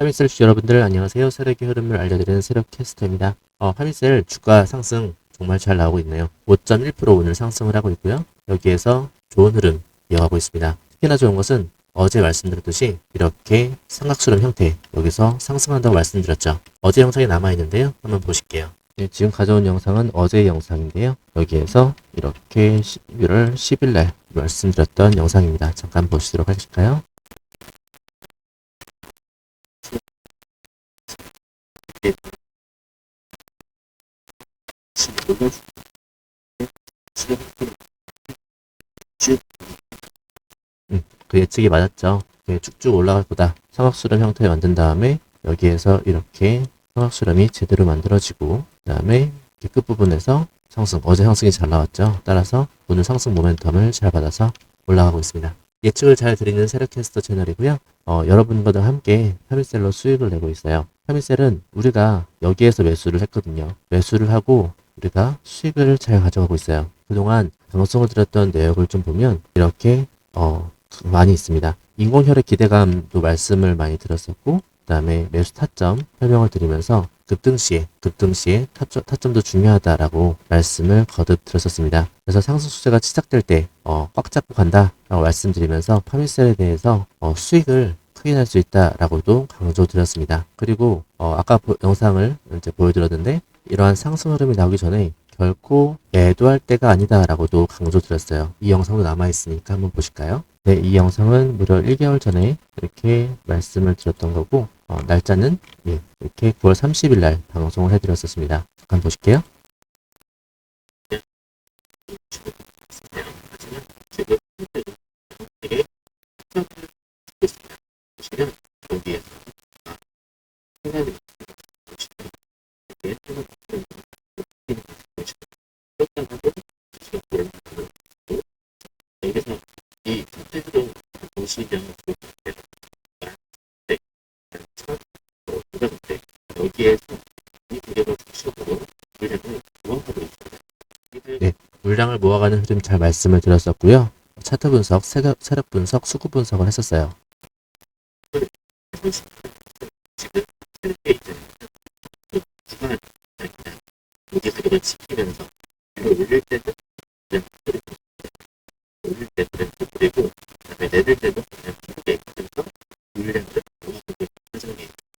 파미셀 주주 여러분들 안녕하세요. 세력의 흐름을 알려드리는 세력 캐스터입니다. 어, 파미셀 주가 상승 정말 잘 나오고 있네요. 5.1% 오늘 상승을 하고 있고요. 여기에서 좋은 흐름 이어가고 있습니다. 특히나 좋은 것은 어제 말씀드렸듯이 이렇게 삼각수렴 형태 여기서 상승한다고 말씀드렸죠. 어제 영상이 남아있는데요. 한번 보실게요. 네, 지금 가져온 영상은 어제의 영상인데요. 여기에서 이렇게 11월 10일 날 말씀드렸던 영상입니다. 잠깐 보시도록 하실까요? 음, 그 예측이 맞았죠. 네, 쭉쭉 올라갈 거다. 삼각수렴 형태 만든 다음에 여기에서 이렇게 삼각수렴이 제대로 만들어지고 그 다음에 끝부분에서 상승, 어제 상승이 잘 나왔죠. 따라서 오늘 상승 모멘텀을 잘 받아서 올라가고 있습니다. 예측을 잘 드리는 세력캐스터 채널이고요. 어, 여러분과도 함께 파미셀로 수익을 내고 있어요. 파미셀은 우리가 여기에서 매수를 했거든요. 매수를 하고 우리가 수익을 잘 가져가고 있어요. 그동안 방송을 드렸던 내역을 좀 보면 이렇게 어, 많이 있습니다. 인공혈액 기대감도 말씀을 많이 드렸었고 그 다음에 매수 타점 설명을 드리면서 급등 시에 급등 시에 타점, 타점도 중요하다라고 말씀을 거듭 드렸었습니다. 그래서 상승 수제가 시작될 때 어, 꽉 잡고 간다라고 말씀드리면서 파미셀에 대해서 어, 수익을 낼수 있다라고도 강조드렸습니다. 그리고 어, 아까 보- 영상을 이제 보여드렸는데 이러한 상승 흐름이 나오기 전에 결코 매도할 때가 아니다라고도 강조드렸어요. 이 영상도 남아있으니까 한번 보실까요? 네, 이 영상은 무려 1개월 전에 이렇게 말씀을 드렸던 거고, 어, 날짜는 예, 이렇게 9월 30일 날 방송을 해드렸었습니다. 잠깐 보실게요. 물량을 모아가는 흐름 잘 말씀을 드렸었고요. 차트 분석, 세력, 세력 분석, 수급 분석을 했었어요.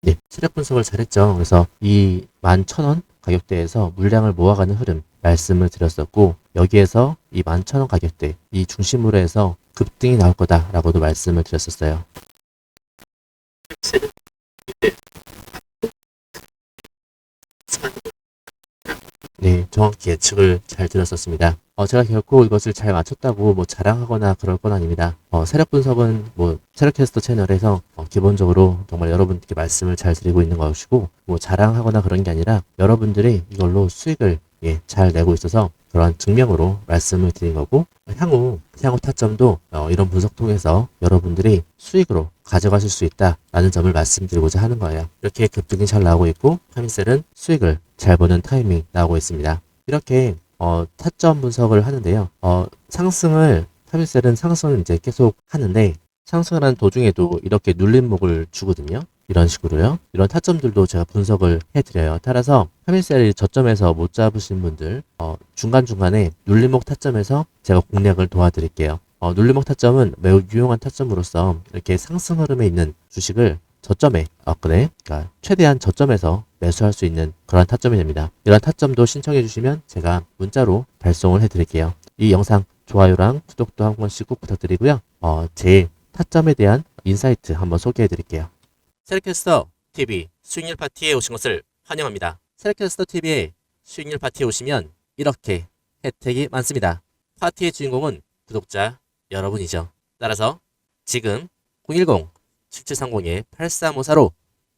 네, 세력 분석을 잘했죠. 그래서 이 11,000원 가격대에서 물량을 모아가는 흐름 말씀을 드렸었고 여기에서 이 11,000원 가격대 이 중심으로 해서 급등이 나올 거다라고도 말씀을 드렸었어요. 네, 정확히 예측을 잘 드렸었습니다. 어, 제가 결코 이것을 잘 맞췄다고 뭐 자랑하거나 그럴 건 아닙니다. 어, 세력 분석은 뭐 세력캐스터 채널에서 어, 기본적으로 정말 여러분께 말씀을 잘 드리고 있는 것이고 뭐 자랑하거나 그런 게 아니라 여러분들이 이걸로 수익을 예, 잘 내고 있어서 그런 증명으로 말씀을 드린 거고 향후 향후 타점도 어, 이런 분석 통해서 여러분들이 수익으로 가져가실 수 있다라는 점을 말씀드리고자 하는 거예요. 이렇게 급등이 잘 나오고 있고 파미셀은 수익을 잘 보는 타이밍 나오고 있습니다. 이렇게 어, 타점 분석을 하는데요. 어, 상승을 파미셀은 상승을 이제 계속 하는데 상승하는 도중에도 이렇게 눌림목을 주거든요. 이런 식으로요. 이런 타점들도 제가 분석을 해드려요. 따라서 파밀셀이 저점에서 못 잡으신 분들 어, 중간중간에 눌림목 타점에서 제가 공략을 도와드릴게요. 어, 눌림목 타점은 매우 유용한 타점으로서 이렇게 상승 흐름에 있는 주식을 저점에 업근에 그러니까 최대한 저점에서 매수할 수 있는 그런 타점이 됩니다. 이런 타점도 신청해 주시면 제가 문자로 발송을 해드릴게요. 이 영상 좋아요랑 구독도 한 번씩 꼭 부탁드리고요. 어, 제 타점에 대한 인사이트 한번 소개해 드릴게요. 셀캐스터 TV 수익률 파티에 오신 것을 환영합니다. 셀캐스터 TV에 수익률 파티에 오시면 이렇게 혜택이 많습니다. 파티의 주인공은 구독자 여러분이죠. 따라서 지금 010-7730-8354로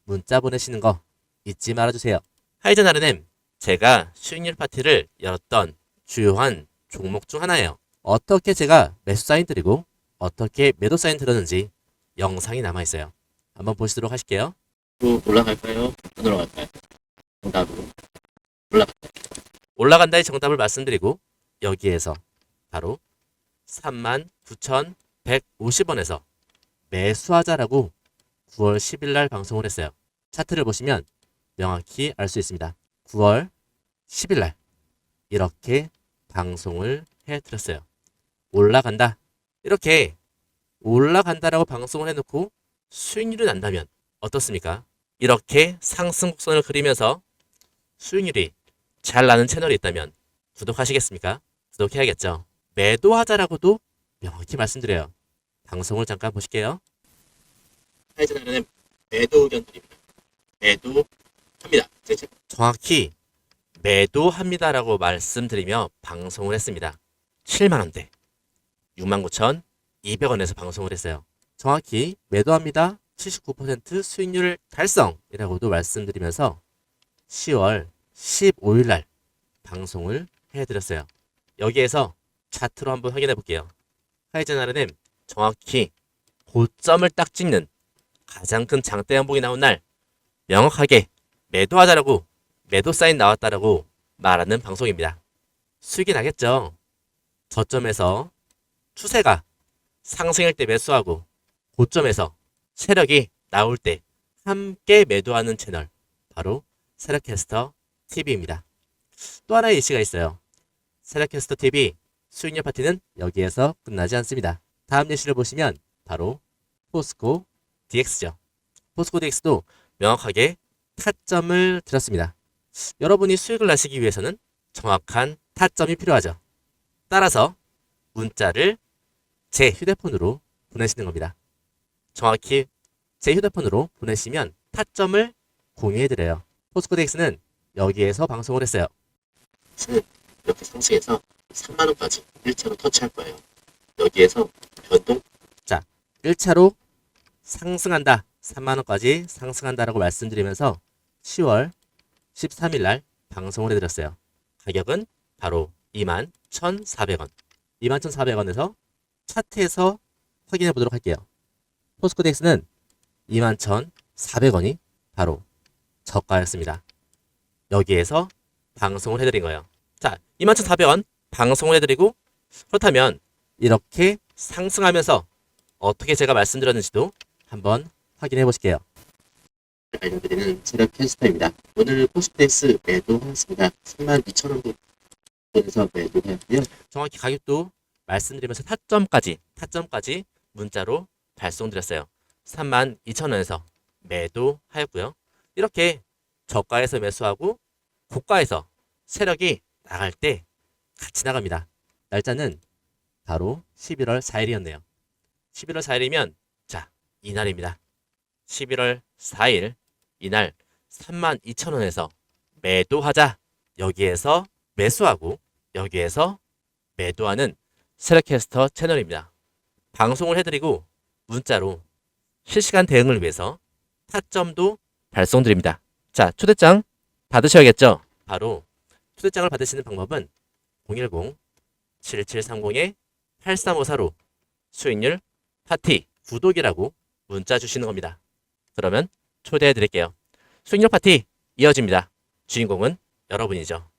문자 보내시는 거 잊지 말아주세요. 하이든 아르넴 제가 수익률 파티를 열었던 주요한 종목 중 하나예요. 어떻게 제가 매수 사인 드리고 어떻게 매도 사인 들었는지 영상이 남아있어요. 한번 보시도록 하실게요. 또 올라갈까요? 안 올라갈까요? 정답으로 올라간다. 올라간다의 정답을 말씀드리고 여기에서 바로 39,150원에서 매수하자라고 9월 10일 날 방송을 했어요. 차트를 보시면 명확히 알 수 있습니다. 9월 10일 날 이렇게 방송을 해 드렸어요. 올라간다. 이렇게 올라간다라고 방송을 해놓고 수익률이 난다면 어떻습니까? 이렇게 상승 곡선을 그리면서 수익률이 잘 나는 채널이 있다면 구독하시겠습니까? 구독해야겠죠. 매도하자라고도 명확히 말씀드려요. 방송을 잠깐 보실게요. 하이즈나는 매도 의견 드립니다. 매도합니다. 정확히 매도합니다라고 말씀드리며 방송을 했습니다. 7만원대 69,200원에서 방송을 했어요. 정확히 매도합니다. 79% 수익률 달성이라고도 말씀드리면서 10월 15일 날 방송을 해드렸어요. 여기에서 차트로 한번 확인해 볼게요. 하이젠 아르넴 정확히 고점을 딱 찍는 가장 큰 장대 양봉이 나온 날 명확하게 매도하자라고 매도 사인 나왔다라고 말하는 방송입니다. 수익이 나겠죠. 저점에서 추세가 상승일 때 매수하고 고점에서 세력이 나올 때 함께 매도하는 채널 바로 세력캐스터 TV입니다. 또 하나의 이슈가 있어요. 세력캐스터 TV 수익률 파티는 여기에서 끝나지 않습니다. 다음 예시를 보시면 바로 포스코 DX죠. 포스코 DX도 명확하게 타점을 드렸습니다. 여러분이 수익을 나시기 위해서는 정확한 타점이 필요하죠. 따라서 문자를 제 휴대폰으로 보내시는 겁니다. 정확히 제 휴대폰으로 보내시면 타점을 공유해드려요. 포스코 DX는 여기에서 방송을 했어요. 이렇게 상승해서 3만원까지 1차로 터치할 거예요. 여기에서 변동. 자, 1차로 상승한다. 3만원까지 상승한다라고 말씀드리면서 10월 13일 날 방송을 해드렸어요. 가격은 바로 21,400원. 21,400원에서 차트에서 확인해 보도록 할게요. 포스코덱스는 21,400원이 바로 저가였습니다. 여기에서 방송을 해드린 거예요. 자, 21,400원 방송을 해드리고 그렇다면 이렇게 상승하면서 어떻게 제가 말씀드렸는지도 한번 확인해 보실게요. 알려드리는 체력 캐스터입니다. 오늘 포스트엑스 매도하였습니다. 32,000원 부분에서 매도하였고요. 정확히 가격도 말씀드리면서 타점까지 타점까지 문자로 발송드렸어요. 32,000원에서 매도하였고요. 이렇게 저가에서 매수하고 고가에서 세력이 나갈 때 같이 나갑니다. 날짜는 바로 11월 4일이었네요. 11월 4일이면 자 이날입니다. 11월 4일 이날 32,000원에서 매도하자 여기에서 매수하고 여기에서 매도하는 세력캐스터 채널입니다. 방송을 해드리고 문자로 실시간 대응을 위해서 타점도 발송드립니다. 자, 초대장 받으셔야겠죠? 바로 초대장을 받으시는 방법은 010-7730-8354로 수익률 파티 구독이라고 문자 주시는 겁니다. 그러면 초대해 드릴게요. 수익률 파티 이어집니다. 주인공은 여러분이죠.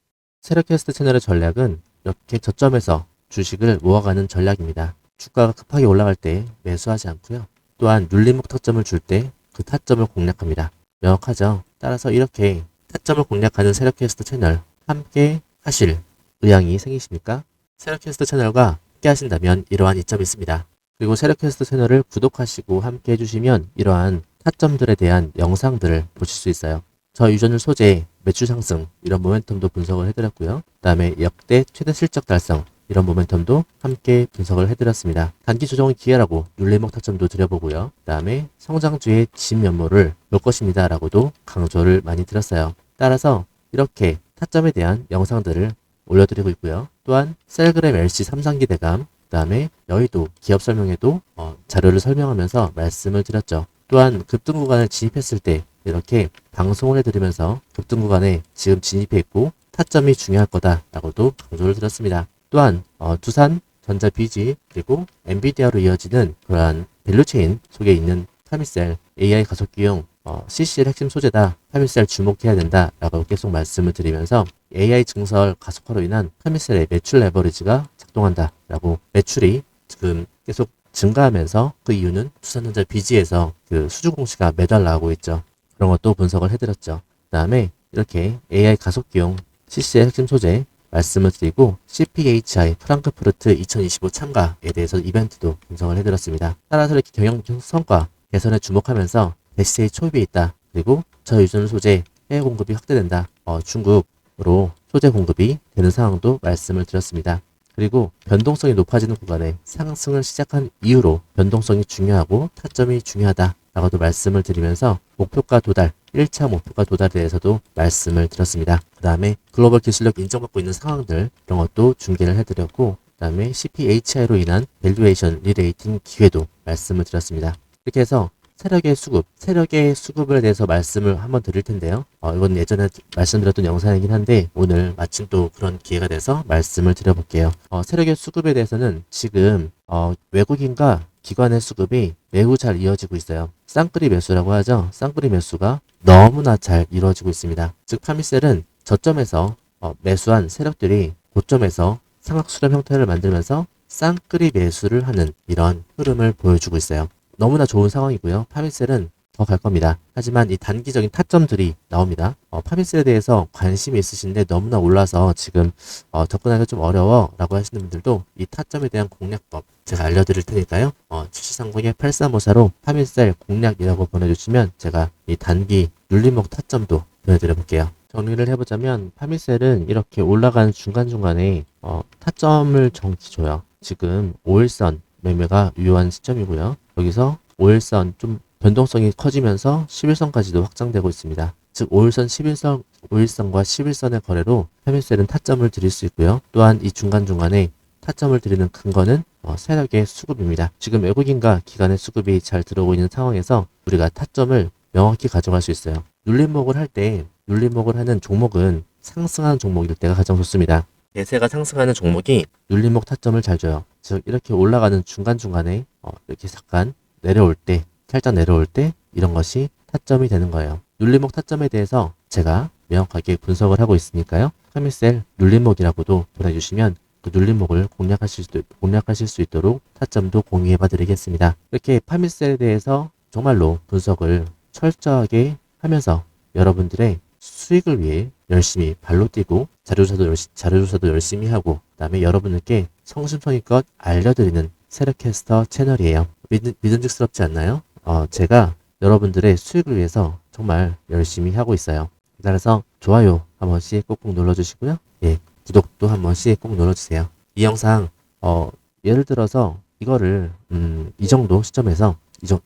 세력캐스트 채널의 전략은 이렇게 저점에서 주식을 모아가는 전략입니다. 주가가 급하게 올라갈 때 매수하지 않고요. 또한 눌림목 타점을 줄 때 그 타점을 공략합니다. 명확하죠? 따라서 이렇게 타점을 공략하는 세력캐스트 채널 함께 하실 의향이 생기십니까? 세력캐스트 채널과 함께 하신다면 이러한 이점이 있습니다. 그리고 세력캐스트 채널을 구독하시고 함께 해주시면 이러한 타점들에 대한 영상들을 보실 수 있어요. 저 유전율 소재, 매출 상승 이런 모멘텀도 분석을 해드렸고요. 그 다음에 역대 최대 실적 달성 이런 모멘텀도 함께 분석을 해드렸습니다. 단기 조정은 기회라고 눌림목 타점도 드려보고요. 그 다음에 성장주의 진면모를 볼 것입니다. 라고도 강조를 많이 드렸어요. 따라서 이렇게 타점에 대한 영상들을 올려드리고 있고요. 또한 셀그램 LC 3상기 대감, 그 다음에 여의도 기업 설명에도 어, 자료를 설명하면서 말씀을 드렸죠. 또한 급등 구간을 진입했을 때 이렇게 방송을 해드리면서 급등 구간에 지금 진입해 있고 타점이 중요할 거다라고도 강조를 드렸습니다. 또한 어, 두산 전자 BG 그리고 엔비디아로 이어지는 그러한 밸류체인 속에 있는 타미셀 AI 가속기용 어, CCL 핵심 소재다. 타미셀 주목해야 된다 라고 계속 말씀을 드리면서 AI 증설 가속화로 인한 타미셀의 매출 레버리지가 작동한다 라고 매출이 지금 계속 증가하면서 그 이유는 두산전자 비지에서 그 수주 공시가 매달 나오고 있죠. 그런 것도 분석을 해드렸죠. 그 다음에 이렇게 AI 가속기용 CC의 핵심 소재 말씀을 드리고 CPHI 프랑크푸르트 2025 참가에 대해서 이벤트도 분석을 해드렸습니다. 따라서 이렇게 경영 성과 개선에 주목하면서 대시세의 초입이 있다. 그리고 저유전 소재 해외 공급이 확대된다. 어, 중국으로 소재 공급이 되는 상황도 말씀을 드렸습니다. 그리고 변동성이 높아지는 구간에 상승을 시작한 이후로 변동성이 중요하고 타점이 중요하다 라고도 말씀을 드리면서 목표가 도달, 1차 목표가 도달에 대해서도 말씀을 드렸습니다. 그 다음에 글로벌 기술력 인정받고 있는 상황들 이런 것도 중계를 해드렸고 그 다음에 CPHI로 인한 밸류에이션 리레이팅 기회도 말씀을 드렸습니다. 이렇게 해서 세력의 수급, 세력의 수급에 대해서 말씀을 한번 드릴 텐데요. 어, 이건 예전에 말씀드렸던 영상이긴 한데 오늘 마침 또 그런 기회가 돼서 말씀을 드려볼게요. 어, 세력의 수급에 대해서는 지금 어, 외국인과 기관의 수급이 매우 잘 이어지고 있어요. 쌍끌이 매수라고 하죠. 쌍끌이 매수가 너무나 잘 이루어지고 있습니다. 즉 파미셀은 저점에서 어, 매수한 세력들이 고점에서 상악 수렴 형태를 만들면서 쌍끌이 매수를 하는 이런 흐름을 보여주고 있어요. 너무나 좋은 상황이고요. 파미셀은 더 갈 겁니다. 하지만 이 단기적인 타점들이 나옵니다. 어, 파미셀에 대해서 관심이 있으신데 너무나 올라서 지금 어, 접근하기가 좀 어려워 라고 하시는 분들도 이 타점에 대한 공략법 제가 알려드릴 테니까요. 어, 7730의 8354로 파미셀 공략이라고 보내주시면 제가 이 단기 눌림목 타점도 보내드려 볼게요. 정리를 해보자면 파미셀은 이렇게 올라가는 중간중간에 어, 타점을 정치 줘요. 지금 5일선 매매가 유효한 시점이고요. 여기서 5일선 좀 변동성이 커지면서 11선까지도 확장되고 있습니다. 즉 5일선, 11선, 5일선과 11선의 거래로 페미셀은 타점을 드릴 수 있고요. 또한 이 중간중간에 타점을 드리는 근거는 어, 세력의 수급입니다. 지금 외국인과 기관의 수급이 잘 들어오고 있는 상황에서 우리가 타점을 명확히 가져갈 수 있어요. 눌림목을 할 때 눌림목을 하는 종목은 상승하는 종목일 때가 가장 좋습니다. 대세가 상승하는 종목이 눌림목 타점을 잘 줘요. 즉 이렇게 올라가는 중간중간에 어, 이렇게 잠깐 내려올 때 살짝 내려올 때 이런 것이 타점이 되는 거예요. 눌림목 타점에 대해서 제가 명확하게 분석을 하고 있으니까요. 카미셀 눌림목이라고도 보내주시면 그 눌림목을 공략하실 수, 공략하실 수 있도록 타점도 공유해 봐 드리겠습니다. 이렇게 파미셀에 대해서 정말로 분석을 철저하게 하면서 여러분들의 수익을 위해 열심히 발로 뛰고 자료조사도, 자료조사도 열심히 하고 그다음에 여러분들께 성심성의껏 알려드리는 세력캐스터 채널이에요. 믿, 믿음직스럽지 않나요? 어, 제가 여러분들의 수익을 위해서 정말 열심히 하고 있어요. 따라서 좋아요 한 번씩 꼭꼭 눌러주시고요. 예, 구독도 한 번씩 꼭 눌러주세요. 이 영상 어, 예를 들어서 이거를 음, 이 정도 시점에서 이, 정,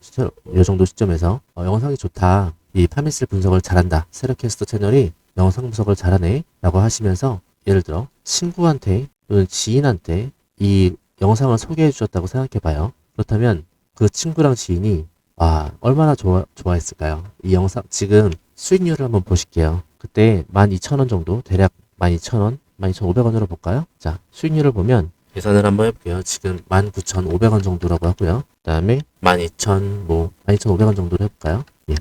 이 정도 시점에서 어, 영상이 좋다. 이 파미슬 분석을 잘한다. 세력캐스터 채널이 영상 분석을 잘하네. 라고 하시면서 예를 들어 친구한테 또는 지인한테 이 영상을 소개해 주셨다고 생각해 봐요. 그렇다면 그 친구랑 지인이 아, 얼마나 좋아, 좋아했을까요? 이 영상, 지금 수익률을 한번 보실게요. 그때 12,000원 정도, 대략 12,000원, 12,500원으로 볼까요? 자, 수익률을 보면 계산을 한번 해볼게요. 지금 19,500원 정도라고 하고요. 그 다음에 12,000, 뭐, 12,500원 정도로 해볼까요? 예,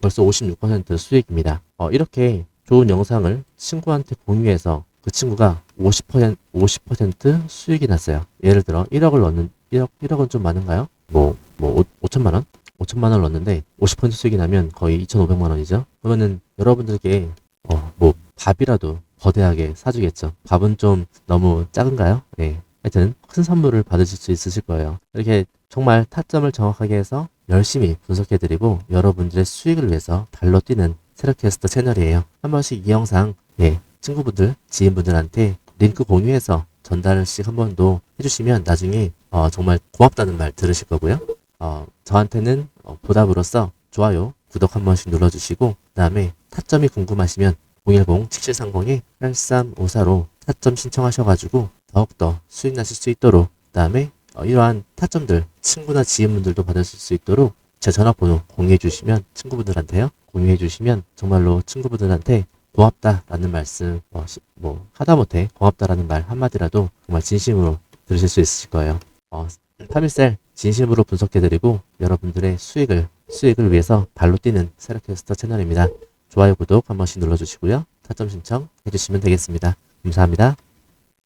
벌써 56% 수익입니다. 어, 이렇게 좋은 영상을 친구한테 공유해서 그 친구가 50%, 50% 수익이 났어요. 예를 들어 1억을 넣는, 1억, 1억은 좀 많은가요? 뭐, 뭐, 5, 천만 원? 5천만 원을 넣었는데 50% 수익이 나면 거의 2,500만 원이죠. 그러면은 여러분들께 어, 뭐 밥이라도 거대하게 사주겠죠. 밥은 좀 너무 작은가요? 네. 하여튼 큰 선물을 받으실 수 있으실 거예요. 이렇게 정말 타점을 정확하게 해서 열심히 분석해드리고 여러분들의 수익을 위해서 발로 뛰는 세력캐스터 채널이에요. 한 번씩 이 영상 예, 친구분들, 지인분들한테 링크 공유해서 전달씩 한 번도 해주시면 나중에 어, 정말 고맙다는 말 들으실 거고요. 어, 저한테는 어, 보답으로서 좋아요, 구독 한 번씩 눌러주시고 그 다음에 타점이 궁금하시면 010-7730-8354로 타점 신청하셔가지고 더욱더 수익 나실 수 있도록 그 다음에 어, 이러한 타점들 친구나 지인분들도 받으실 수 있도록 제 전화번호 공유해 주시면 친구분들한테요 공유해 주시면 정말로 친구분들한테 고맙다라는 말씀 뭐, 시, 뭐 하다못해 고맙다라는 말 한마디라도 정말 진심으로 들으실 수 있으실 거예요. 어, 타밀셀 진심으로 분석해드리고 여러분들의 수익을 수익을 위해서 발로 뛰는 세력캐스터 채널입니다. 좋아요 구독 한 번씩 눌러주시고요. 타점 신청 해주시면 되겠습니다. 감사합니다.